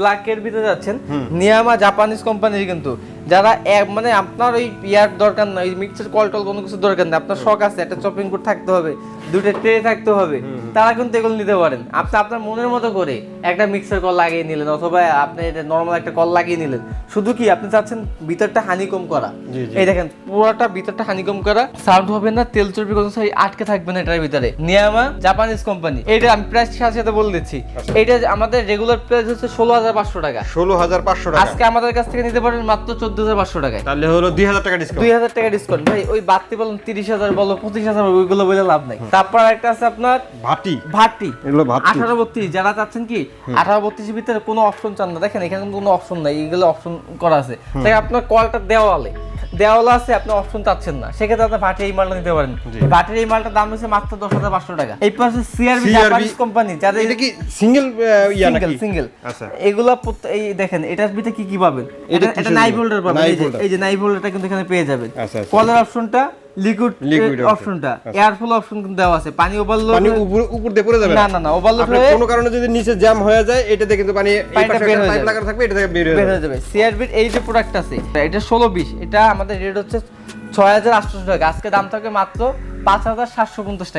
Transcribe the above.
ব্ল্যাকের ভিতরে যাচ্ছেন। নিয়ামা জাপানিজ কোম্পানির কিন্তু। যারা মানে আপনার ওই ইয়ার দরকার নাই মিক্সার কল টল কোনো কিছু দরকার নেই আপনার শখ আছে একটা চপিং বোর্ড থাকতে হবে দুটো ট্রে থাকতে হবে। তারা কিন্তু এগুলো নিতে পারেন। আপনি আপনার মনের মতো করে একটা মিক্সার কল লাগিয়ে নিলেন অথবা আপনি এটা নর্মাল একটা কল লাগিয়ে নিলেন। শুধু কি আপনি চাচ্ছেন ভিতরটা হানিকম করা। এই দেখেন পুরোটা ভিতরটা হানিকম করা। সাউন্ড হবে না তেল চর্বি কোনো সাই আটকে থাকবে না এটার ভিতরে। নিয়ামা জাপানিজ কোম্পানি এটা আমি প্রাইস সাথে সাথে বলে দিচ্ছি। এটা আমাদের রেগুলার প্রাইস হচ্ছে ষোলো হাজার পাঁচশো টাকা। ষোলো হাজার পাঁচশো টাকা। আজকে আমাদের কাছ থেকে নিতে পারেন মাত্র চোদ্দ হাজার পাঁচশো টাকায়। তাহলে হলো দুই হাজার টাকা ডিসকাউন্ট দুই হাজার টাকা ডিসকাউন্ট ভাই ওই বাতি বলুন তিরিশ হাজার বলো পঁচিশ হাজার ওইগুলো বলে লাভ নাই। তারপর একটা আছে আপনার ভাটি। ভাটি। এগুলো ভাটি। আঠারো বত্রিশ যারা চাচ্ছেন কি 1832 এর ভিতরে কোনো অপশন চান না। দেখেন এখানে কোনো অপশন নাই এগুলো অপশন করা আছে। তাই আপনার কলটা দেওয়ালে দেওয়ালে আছে আপনি অপশন চাচ্ছেন না। সেক্ষেত্রে আপনি ভাটি এই মালটা নিতে পারেন। ভাটের ভাটির এই মালটার দাম হচ্ছে মাত্র দশ হাজার পাঁচশো টাকা। এই পাশে সিআরবি জাপানিজ কোম্পানি যাদের এটা কি সিঙ্গেল সিঙ্গেল সিঙ্গেল আচ্ছা। এগুলা এই দেখেন এটার ভিতরে কি কি পাবেন? এটা এটা এটা কিসের নাই বোল্ডার পাবেন। এই যে নাইভ বোল্ডারটা কিন্তু এখানে পেয়ে যাবেন। কলের আচ্ছা। কলার অপশনটা লিকুইড অপশনটা এয়ারফুল অপশন কিন্তু দেওয়া আছে। পানি ওভারলোড পানি উপর উপর দিয়ে পড়ে যাবে না? না না ওভারলোড হয়ে কোনো কারণে যদি নিচে জ্যাম হয়ে যায় এটাতে কিন্তু পানি বের হয়ে যাবে। থাকবে এটা থেকে বের হয়ে যাবে। সিআরবির এই যে প্রোডাক্ট আছে এটা ষোলো বিশ এটা আমাদের রেট হচ্ছে ছয় হাজার আটশো টাকা। আজকে দাম থাকে মাত্র পাঁচ হাজার সাতশো পঞ্চাশ টাকা।